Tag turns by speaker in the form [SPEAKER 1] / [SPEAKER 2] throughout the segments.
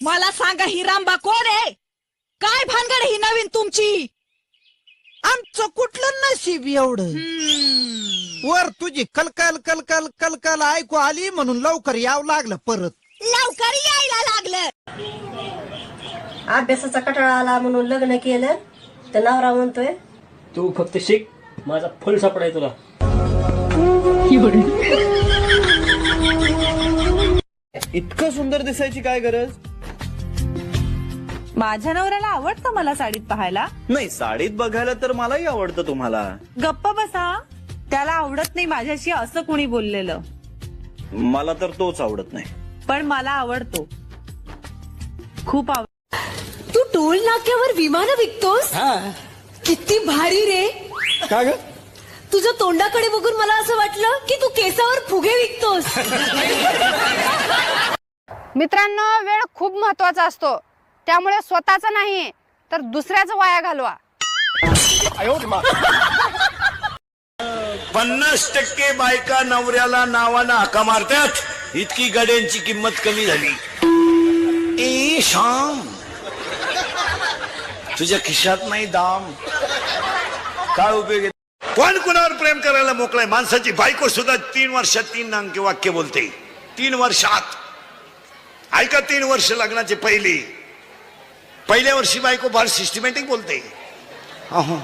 [SPEAKER 1] मला सांगा ही रामबा कोण आहे? काय भानगड ही नवीन तुमची?
[SPEAKER 2] आमचं कुठलं नशीब एवढं?
[SPEAKER 1] हम्म.
[SPEAKER 2] वर तुझी कलकल कलकल कलकल ऐकू आली म्हणून लवकर यावं लागलं परत.
[SPEAKER 1] लवकर यायला लागलं.
[SPEAKER 3] अभ्यासाचा कटाळा आला म्हणून लग्न केलं. तर नवरा म्हणतोय
[SPEAKER 4] तू फक्त शिक माझा फुल सापडाय तुला.
[SPEAKER 5] इतकं सुंदर दिसायची काय गरज?
[SPEAKER 6] माझ्या नवऱ्याला आवडतं मला साडीत पाहायला?
[SPEAKER 5] नाही साडीत बघायला तर मलाही आवडतं तुम्हाला.
[SPEAKER 6] गप्प बसा. त्याला आवडत नाही माझ्याशी असं कुणी बोललेलं.
[SPEAKER 5] मला तर तोच आवडत नाही.
[SPEAKER 6] पण मला आवडतो. खूप आवड
[SPEAKER 7] तू टोल नाक्यावर विमान विकतोस? किती भारी रे.
[SPEAKER 5] का ग?
[SPEAKER 7] तुझ्या तोंडाकडे बघून मला असं वाटलं की तू केसावर फुगे विकतोस.
[SPEAKER 8] मित्रांनो वेळ खूप महत्त्वाचा असतो. त्यामुळे स्वतःचा नाही तर दुसऱ्याचा वाया घालवा.
[SPEAKER 9] पन्नास टक्के बायका नवऱ्याला नावानं हाका मारतात. इतकी गड्यांची किंमत कमी झाली. ए शाम तुझ्या खिशात नाही दाम. काय उपयोग आहे? कोण कुणावर प्रेम करायला मोकळाय माणसाची बायको सुद्धा तीन वर्षात तीन अंकी वाक्य बोलते. तीन वर्षात. ऐका तीन वर्ष लग्नाचे पहिली. पहिल्या वर्षी बायको फार सिस्टमॅटिक बोलते. अहो.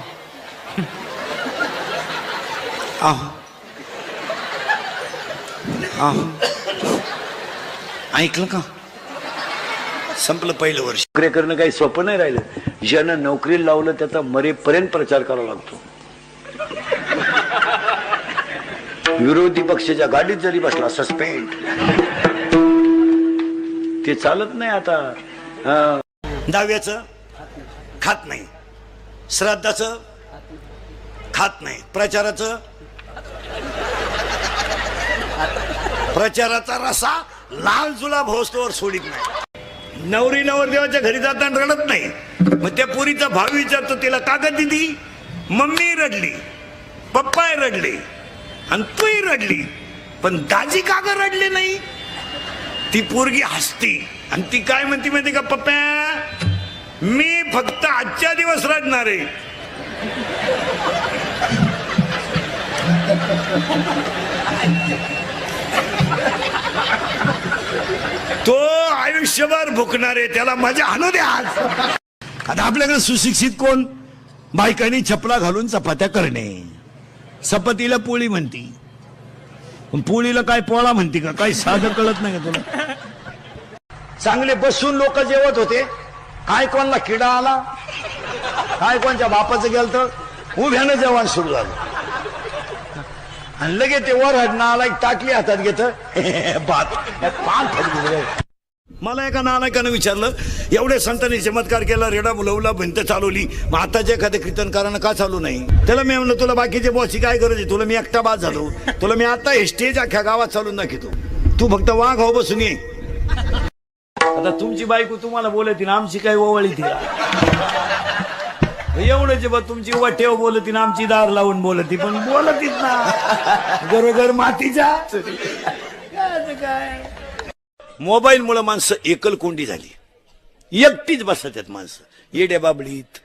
[SPEAKER 9] अहो. अहो. ऐकलं का? संपलं पहिलं वर्ष. नोकरी करणं काही सोपं नाही राहिलं. ज्यानं नोकरीला लावलं त्याचा मरेपर्यंत प्रचार करावा लागतो. विरोधी पक्षाच्या गाडीत जरी बसला सस्पेंड ते चालत नाही आता. दहाव्याचं खात नाही. श्राद्धाचं खात नाही. प्रचाराचं प्रचाराचा रसा लाल जुलाब होस्तोवर सोडित नाही. नवरी नवरदेवाच्या घरी जाताना रडत नाही. मग त्या पोरीचा भाव विचारतो तिला कागद दिली मम्मी रडली पप्पाय रडले आणि तूही रडली पण दाजी काग रडले नाही. ती पोरगी हसती आणि ती काय म्हणती माहिती का पप्प्या मी फक्त आजच्या दिवस रडणार आहे. तो आयुष्यभर भुकणार आहे त्याला मजा आणू द्या आज. आता आपल्याकडे सुशिक्षित कोण? बायकांनी चपला घालून चपात्या करणे. चपातीला पोळी म्हणती. पण पोळीला काय पोळा म्हणते का? काही साधं कळत नाही का तुला? चांगले बसून लोक जेवत होते. काय कोणला किडा आला? काय कोणच्या बापाचं गेलं तर? उभ्यानं जेवण सुरू झालं. आणि लगेच ते वर हडणं आला एक ताटली हातात घेत. बात. पान मला एका नालायकानं विचारलं एवढे संतांनी चमत्कार केला रेडा बुलवला भिंत चालवली मग आताच्या एखाद्या कीर्तनकारानं का चालू नाही? त्याला मी म्हणलं तुला बाकीचे बॉसची काय गरज आहे? तुला मी एकटा बाद झालो. तुला मी आता हे स्टेज अख्ख्या गावात चालून दाखवतो. तू फक्त वाघ हो बसून ये. आता तुमची बायको तुम्हाला बोलती ना आमची काय ओवळी ती एवढंच बा तुमची वटेव बोलती ना आमची दार लावून बोलती पण बोलतीच ना. गरोगर मातीच्या काय मोबाईल मुळे माणसं एकल कोंडी झाली. एकटीच बसतात माणसं. येड्या बाबडीत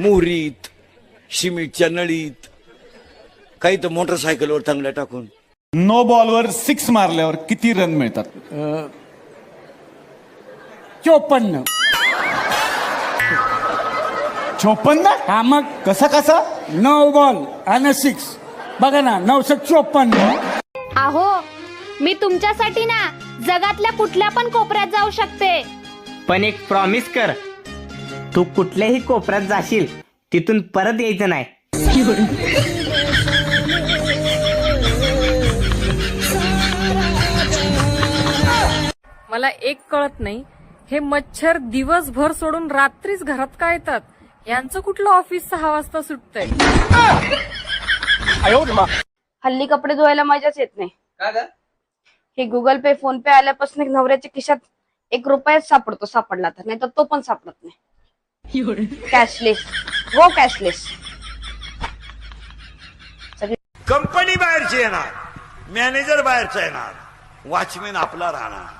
[SPEAKER 9] मोहरीत शिमिटच्या नळीत काही तर मोटरसायकलवर चांगल्या टाकून.
[SPEAKER 10] नो बॉलवर सिक्स मारल्यावर किती रन मिळतात? चोपन्न. चोपन्न? हा मग? कसं कसं? नो बॉल आणि सिक्स बघा ना नऊशे चोपन्न.
[SPEAKER 8] आहो मी तुमच्यासाठी ना जगातल्या कुठल्या पण कोपऱ्यात जाऊ शकते.
[SPEAKER 4] पण एक प्रॉमिस कर तू कुठल्याही कोपऱ्यात जाशील तिथून परत यायचं नाही.
[SPEAKER 7] मला एक कळत नाही हे मच्छर दिवसभर सोडून रात्रीच घरात का येतात? यांचं कुठलं ऑफिस सहा वाजता सुटतंय?
[SPEAKER 8] हल्ली कपडे धुवायला मजाच येत नाही. हे गुगल पे फोन पे आल्यापासून एक नवऱ्याच्या खिशात एक रुपयाच सापडतो सापडला तर. नाही तर तो पण सापडत नाही. कॅशलेस गो कॅशलेस
[SPEAKER 9] कंपनी बाहेरची येणार. मॅनेजर बाहेरचा येणार. वॉचमॅन आपला राहणार.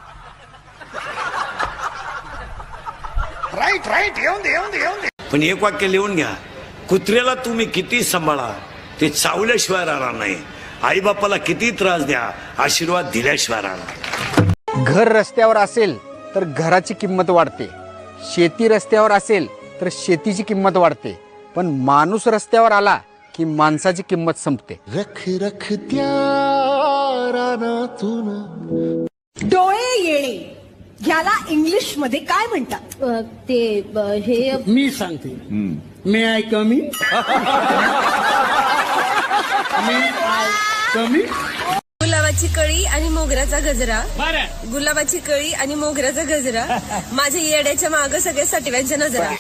[SPEAKER 9] पण एक वाक्य लिहून घ्या. कुत्र्याला तुम्ही किती सांभाळा ते चावल्याशिवाय राहणार नाही. आई बापाला किती त्रास द्या आशीर्वाद दिल्याशिवाय राहणार
[SPEAKER 10] घर रस्त्यावर असेल तर घराची किंमत वाढते. शेती रस्त्यावर असेल तर शेतीची किंमत वाढते. पण माणूस रस्त्यावर आला की माणसाची किंमत संपते.
[SPEAKER 1] डोळे येणे. याला इंग्लिशमध्ये काय म्हणतात?
[SPEAKER 6] ते हे
[SPEAKER 10] मी सांगते. मी आय कमी कमी
[SPEAKER 11] गुलाबाची कळी आणि मोगऱ्याचा गजरा. गुलाबाची कळी आणि मोगऱ्याचा गजरा. माझ्या येड्याच्या माग सगळ्या सटव्यांच्या नजरा.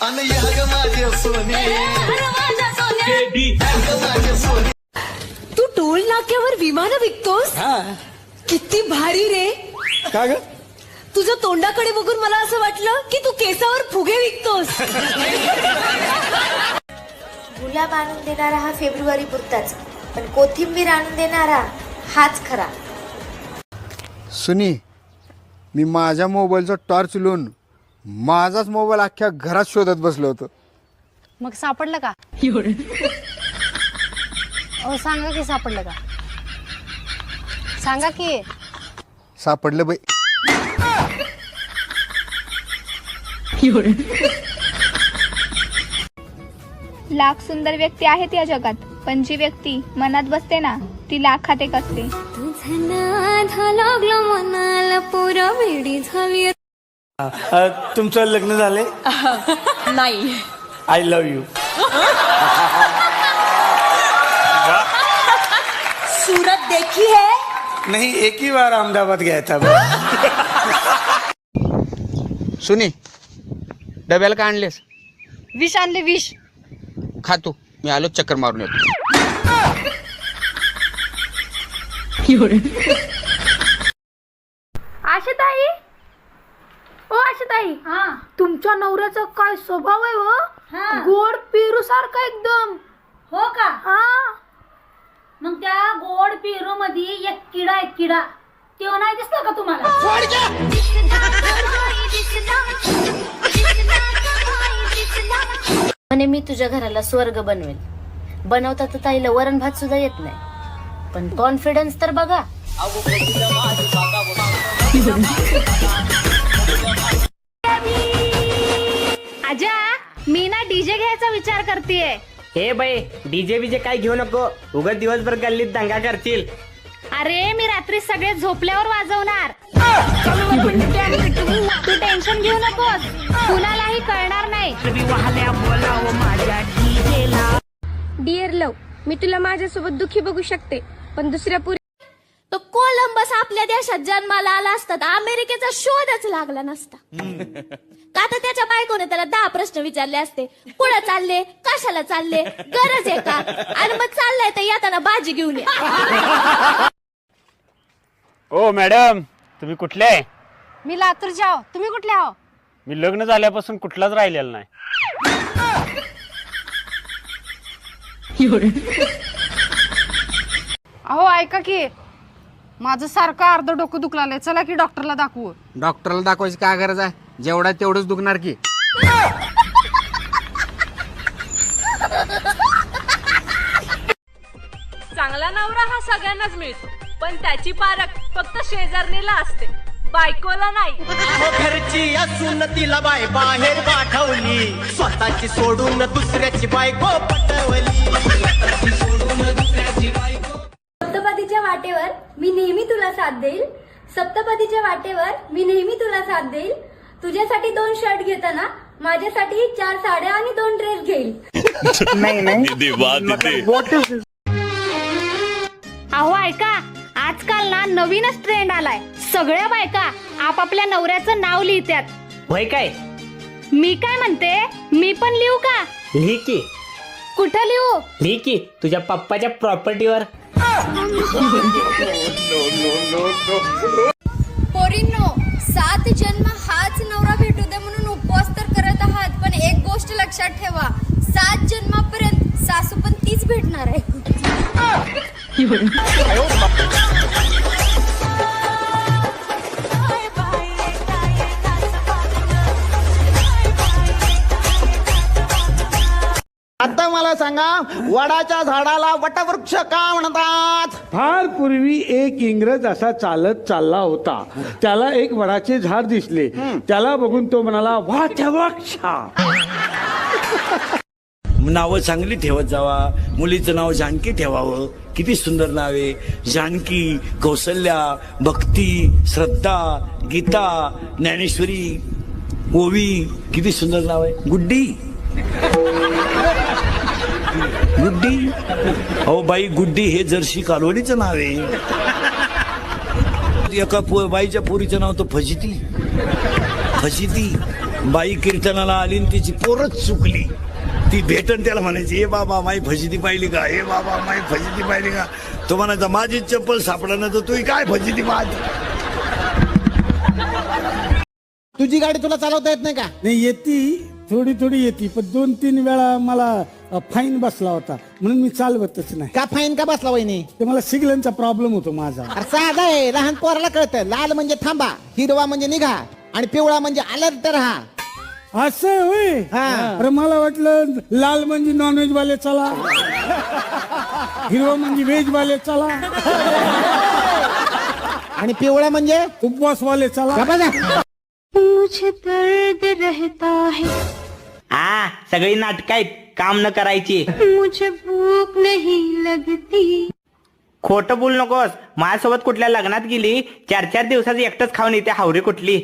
[SPEAKER 1] तू टोल नाक्यावर विमान विकतोस? किती भारी रे.
[SPEAKER 10] का ग?
[SPEAKER 1] तुझं तोंडाकडे बघून मला असं वाटलं की तू केसावर फुगे विकतोस.
[SPEAKER 8] गुलाब आणून देणारा हा फेब्रुवारी पुरताच पण कोथिंबीर आणून देणारा हाच खरा.
[SPEAKER 10] सुनी मी माझ्या मोबाईलचा टॉर्च लावून माझाच मोबाईल अख्ख्या घरात शोधत बसलो होतो.
[SPEAKER 8] मग सापडलं का? अहो सांगा की सापडलं का? सांगा की.
[SPEAKER 10] सापडलं बाई.
[SPEAKER 8] लाख सुंदर व्यक्ती आहेत या जगात पण जी व्यक्ती मनात बसते ना ती लाखात एक असते. मनाला पुरा वेडी झाली
[SPEAKER 10] तुमचं लग्न झाले
[SPEAKER 1] नाही.
[SPEAKER 10] आय लव्ह यू
[SPEAKER 1] सूरत देखी है?
[SPEAKER 10] नहीं एक ही बार अहमदाबाद गया था सुनी डब्याला का आणलेस?
[SPEAKER 8] विष आणले विष.
[SPEAKER 10] खातो मी आलो चक्कर मारून येतो.
[SPEAKER 8] आशाताई? ओ आशाताई. हा. तुमच्या नवऱ्याचा काय स्वभाव आहे हो? गोड पेरू सारखा एकदम.
[SPEAKER 6] हो का?
[SPEAKER 8] हा.
[SPEAKER 6] मग त्या गोड पेरू मध्ये एक किडा आहे किडा. तो नाही दिसला का तुम्हाला?
[SPEAKER 8] म्हणे मी तुझ्या घराला स्वर्ग बनवेल. बनवता तर ताईला वरण भात सुद्धा येत नाही. पण कॉन्फिडन्स तर बघा. आजा मी ना डीजे घ्यायचा विचार करतेय.
[SPEAKER 4] हे बाई डीजे बीजे काय घेऊ नको. उगाच दिवसभर गल्लीत दंगा करतील.
[SPEAKER 8] अरे मी रात्री सगळे झोपल्यावर वाजवणार. तू टेन्शन घेऊ नकोस. कुणालाही कळणार नाही. डिअर लव मी तुला माझ्यासोबत दुखी बघू शकते पण दुसऱ्या पुरी तो कोलंबस आपल्या देशात जन्माला आला असता तर अमेरिकेचा शोधच लागला नसता. का तर त्याच्या बायकोने त्याला दहा प्रश्न विचारले असते. कुठं चालले कशाला चालले गरज आहे का? आणि मग चाललंय तर येताना भाजी घेऊन या.
[SPEAKER 10] ओ मॅडम तुम्ही कुठले? आहे
[SPEAKER 8] मी लातूरचे आहो. तुम्ही कुठले आहो?
[SPEAKER 10] मी लग्न झाल्यापासून कुठलाच राहिलेला नाही.
[SPEAKER 8] अहो ऐका की. माझं सारखं अर्ध डोकं दुखलाय चला की डॉक्टरला दाखवू.
[SPEAKER 10] डॉक्टरला दाखवायची काय गरज आहे? जेवढा तेवढंच दुखणार की.
[SPEAKER 12] चांगला नवरा हा सगळ्यांनाच मिळतो. पण त्याची पारख फक्त शेजारणीला असते. बायकोला नाही.
[SPEAKER 13] घरची असून तिला बाय बाहेर पाठवली. स्वतःची सोडून दुसऱ्याची बायको पटवली.
[SPEAKER 8] सप्तपदीच्या वाटेवर मी नेहमी तुला साथ देईल. सप्तपदीच्या वाटेवर मी नेहमी तुला साथ देईल. तुझ्यासाठी दोन शर्ट घेताना माझ्यासाठी चार साड्या आणि दोन ड्रेस घेईल. अहो ऐका. आजकाल ना नवीनच ट्रेंड आलाय. सगळ्या बायका आपापल्या नवऱ्याचं नाव लिहित्यात.
[SPEAKER 4] होय काय?
[SPEAKER 8] मी काय म्हणते? मी पण लिहू का?
[SPEAKER 4] लिही की.
[SPEAKER 8] कुठं लिहू?
[SPEAKER 4] लिही की तुझ्या पप्पाच्या प्रॉपर्टीवर
[SPEAKER 8] पोरींनो सात जन्म हाच नवरा भेटू दे म्हणून उपवास तर करत आहात पण एक गोष्ट लक्षात ठेवा. सात जन्मापर्यंत सासू पण तीच भेटणार आहे.
[SPEAKER 2] आता मला सांगा वडाच्या झाडाला वटवृक्ष का म्हणतात?
[SPEAKER 14] फार पूर्वी एक इंग्रज असा चालत चालला होता. त्याला एक वडाचे झाड दिसले. त्याला बघून तो म्हणाला वा वृक्षा
[SPEAKER 9] नावं चांगली ठेवत जावा. मुलीचं नाव जानकी ठेवावं. किती सुंदर नाव आहे. जानकी कौसल्या भक्ती श्रद्धा गीता ज्ञानेश्वरी ओवी. किती सुंदर नाव आहे. गुड्डी. गुड्डी. अहो बाई गुड्डी हे जर्शी कालवडीचं नाव आहे. एका पो बाईच्या पोरीचं नाव तर फजिती. फजिती. बाई कीर्तनाला आली आणि तिची पोरच चुकली. ती भेटन त्याला म्हणायची हे बाबा माई फजिती पाहिली का? हे बाबा माई फजिती पाहिली का? तो म्हणायचा माझी चप्पल सापडा तर तू काय फजिती माझी?
[SPEAKER 2] तुझी गाडी तुला चालवता येत नाही का?
[SPEAKER 14] नाही येती थोडी थोडी येते पण दोन तीन वेळा मला फाईन बसला होता. म्हणून मी चालवतच नाही.
[SPEAKER 2] का फाईन का बसला वहिनी?
[SPEAKER 14] ते मला सिग्नलचा प्रॉब्लेम होतो माझा.
[SPEAKER 2] अरे साधा आहे लहान पोराला कळतं. लाल म्हणजे थांबा हिरवा म्हणजे निघा आणि पिवळा म्हणजे अलर्ट राहा.
[SPEAKER 14] असं होय?
[SPEAKER 2] हा.
[SPEAKER 14] अरे मला वाटलं लाल म्हणजे नॉनव्हेज वाले चला. हिरवा म्हणजे व्हेज वाले चला.
[SPEAKER 2] आणि पिवळा म्हणजे?
[SPEAKER 14] उपवास वाले चला.
[SPEAKER 2] का बघा?
[SPEAKER 8] मुझे दर्द रहता है।
[SPEAKER 4] हा सगळी नाटक आहेत काम न करायची.
[SPEAKER 8] मुझे भूख नहीं लगती।
[SPEAKER 4] खोटं बोल नकोस. माझ्यासोबत कुठल्या लग्नात गेली चार चार दिवसाची एकटंच खाऊन येते हावरी कुठली?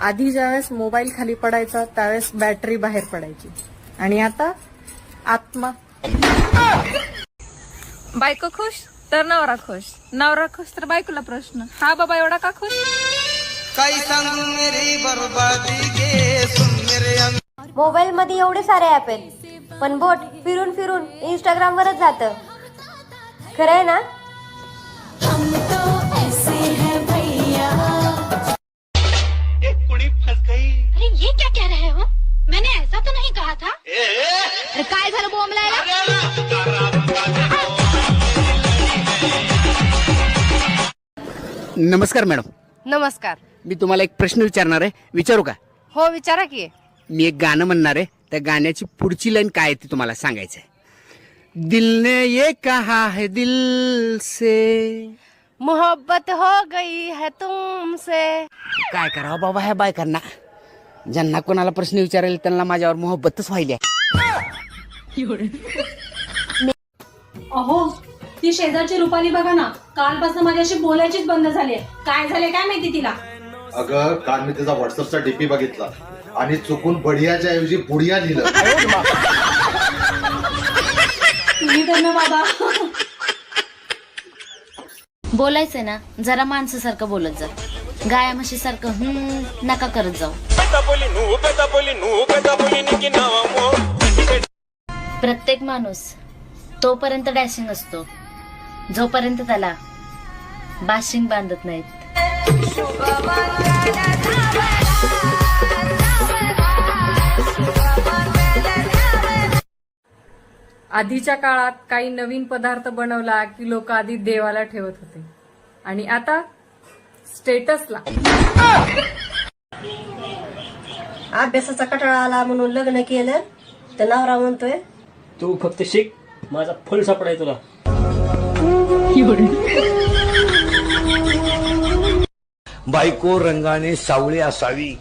[SPEAKER 7] आधी ज्यावेळेस मोबाईल खाली पडायचा त्यावेळेस बॅटरी बाहेर पडायची. आणि आता आत्मा. बायको खुश तर नवरा खुश. नवरा खुश तर बायकोला प्रश्न. हा बाबा एवढा का खुश?
[SPEAKER 6] मोबाईल मध्ये एवढे सारे ऍप आहेत. पण बोट फिरून फिरून इंस्टाग्राम वरच जात. खरं आहे ना?
[SPEAKER 10] नमस्कार मॅडम.
[SPEAKER 8] नमस्कार.
[SPEAKER 10] मी तुम्हाला एक प्रश्न विचारणार आहे. विचारू का?
[SPEAKER 8] हो विचारा की.
[SPEAKER 10] मी एक गाणं म्हणणार आहे. त्या गाण्याची पुढची लाईन काय आहे ती तुम्हाला सांगायचं आहे दिल ने ये कहा है दिल से?
[SPEAKER 8] मोहब्बत हो गई है तुमसे.
[SPEAKER 10] काय करावं बाबा ह्या बायकांना? ज्यांना कोणाला प्रश्न विचारेल त्यांना माझ्यावर मोहब्बतच व्हायली आहे.
[SPEAKER 3] अहो ती शेजारची रुपाली बघा ना कालपासून माझ्याशी बोलायचीच बंद झाली काय झाले काय माहिती तिला?
[SPEAKER 15] अगं काल मी तिचा व्हॉट्सअपचा डीपी बघितला आणि चुकून बढियाच्या ऐवजी बुडिया लिहिलं.
[SPEAKER 3] तुम्ही तर ना बाबा.
[SPEAKER 8] बोलायचंय ना जरा माणसासारखं बोलत जा. गाया म्हशी सारखं हम्म नका करत जाऊ. प्रत्येक माणूस तोपर्यंत डॅशिंग असतो. जोपर्यंत त्याला बाशिंग बांधत नाहीत.
[SPEAKER 7] आधीच्या काळात काही नवीन पदार्थ बनवला की लोक आधी देवाला ठेवत होते. आणि आता स्टेटसला.
[SPEAKER 6] अभ्यासाचा कटाळा आला म्हणून लग्न केलं. तर नवरा म्हणतोय
[SPEAKER 2] तू फक्त शिक माझा फुल सापडाय तुला.
[SPEAKER 9] बायको रंगाने सावळी असावी.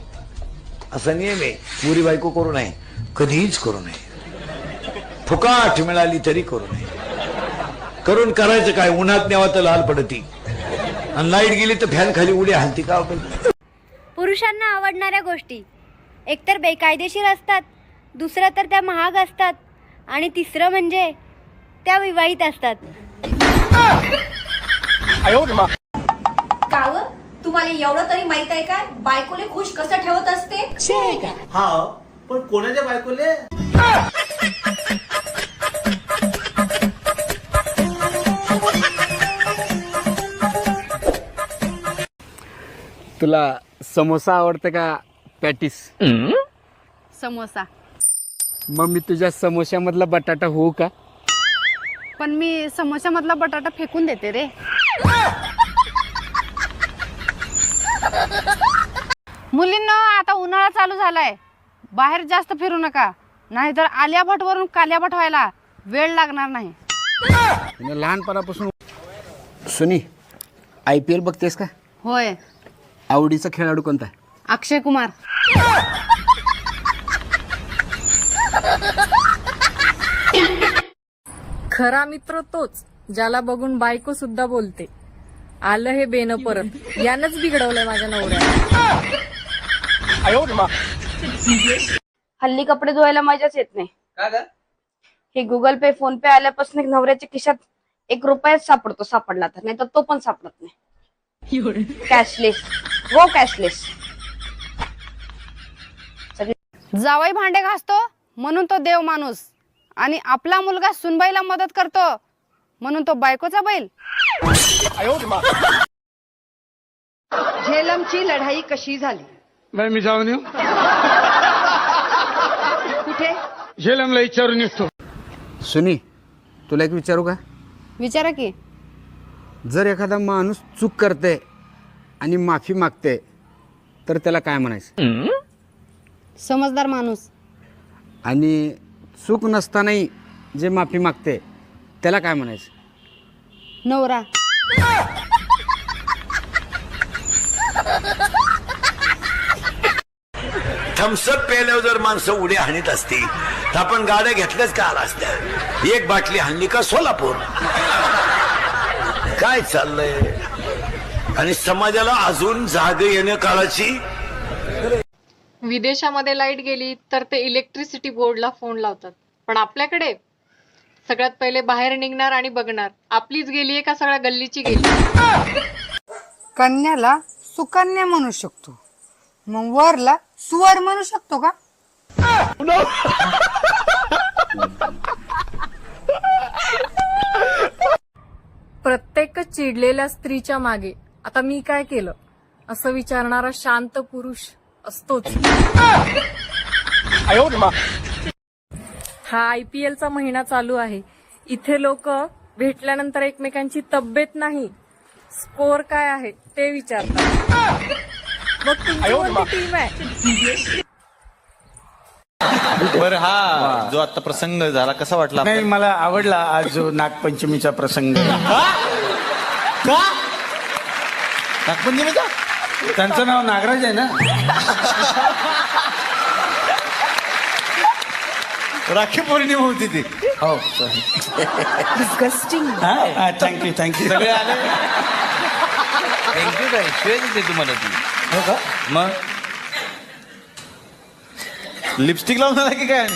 [SPEAKER 9] असा नियम आहे. पुरी बायको करू नये. कधीच करू नये. फुकाट मिळाली तरी करू नये. करून करायचं काय? उन्हात न्यावा तर लाल पडती. आणि लाइट गेली तर फॅन खाली उडी हलती का
[SPEAKER 8] पुरुषांना आवडणाऱ्या गोष्टी. एकतर बेकायदेशीर असतात. दुसरं तर त्या महाग असतात. आणि तिसरं म्हणजे त्या विवाहित असतात.
[SPEAKER 6] काव तुम्हाला एवढं तरी माहीत आहे काय बायकोले खुश कसं ठेवत असते?
[SPEAKER 2] हा पण कोणाच्या बायकोले?
[SPEAKER 10] तुला समोसा आवडतं का पॅटीस?
[SPEAKER 8] समोसा.
[SPEAKER 10] मग मी तुझ्या समोश्यामधला बटाटा होऊ का?
[SPEAKER 8] पण मी समोशामधला बटाटा फेकून देते रे. मुलींना आता उन्हाळा चालू झालाय. बाहेर जास्त फिरू नका. नाहीतर आलिया भटवरून कालिया भट व्हायला वेळ लागणार नाही.
[SPEAKER 10] हिनं लहानपणापासून सुनी आय पी एल बघतेस का?
[SPEAKER 8] होय.
[SPEAKER 10] आवडीचा खेळाडू कोणता?
[SPEAKER 8] अक्षय कुमार.
[SPEAKER 7] खरा मित्र तोच ज्याला बघून बायको सुद्धा बोलते. आलं हे बेन परत. यानंच बिघडवलंय माझ्या नवऱ्याला.
[SPEAKER 8] हल्ली कपडे धुवायला मजाच येत नाही. हे गुगल पे फोन पे आल्यापासून एक नवऱ्याच्या खिशात एक रुपयाच सापडतो सापडला तर. नाही तर तो पण सापडत नाही. कॅशलेस गो कॅशलेस जावई भांडे घासतो म्हणून तो देव माणूस. आणि आपला मुलगा सुनबाईला मदत करतो. म्हणून तो बायकोचा बैल. झेलमची लढाई कशी झाली?
[SPEAKER 14] मी जाऊन येऊ.
[SPEAKER 8] कुठे?
[SPEAKER 14] झेलमला विचारून येतो.
[SPEAKER 10] सुनी तुला एक विचारू का?
[SPEAKER 8] विचारा की.
[SPEAKER 10] जर एखादा माणूस चूक करते आणि माफी मागते तर त्याला काय म्हणायचं?
[SPEAKER 8] समजदार माणूस.
[SPEAKER 10] आणि चूक नसतानाही जे माफी मागते त्याला काय म्हणायचं?
[SPEAKER 8] नवरा.
[SPEAKER 9] थम्सअप पेल्यावर जर माणसं उड्या हाणीत असती तर आपण गाड्या घेतल्याच का आला असत्या? एक बाटली हाणली का सोलापूर? काय चाललंय? आणि समाजाला अजून जाग येण्या काळाची
[SPEAKER 7] विदेशामध्ये लाइट गेली तर ते इलेक्ट्रिसिटी बोर्डला फोन लावतात. पण आपल्याकडे सगळ्यात पहिले बाहेर निघणार आणि बघणार. आपलीच गेलीये का सगळ्या गल्लीची गेली?
[SPEAKER 8] कन्याला सुकन्या म्हणू शकतो. मग वरला सुवर म्हणू शकतो का?
[SPEAKER 7] प्रत्येक चिडलेल्या स्त्रीच्या मागे आता मी काय केलं? असं विचारणारा शांत पुरुष असतोच. हा आय पी एलचा महिना चालू आहे. इथे लोक भेटल्यानंतर एकमेकांची तब्येत नाही. स्कोर काय आहे ते विचारतात. मग तुमची कोणती टीम आहे?
[SPEAKER 5] बरं हा. जो आता प्रसंग झाला कसा वाटला
[SPEAKER 14] नाही मला आवडला आज जो नागपंचमीचा प्रसंग.
[SPEAKER 5] का? नागपंचमीचा?
[SPEAKER 14] त्यांचं नाव नागराज आहे ना?
[SPEAKER 5] राखी पौर्णिमा होती ती.
[SPEAKER 14] हो थँक्यू थँक्यू
[SPEAKER 5] सगळे आले? थँक्यू काय शिवाय देते तुम्हाला ती. हो का? मग? लिपस्टिक लावून आला की काय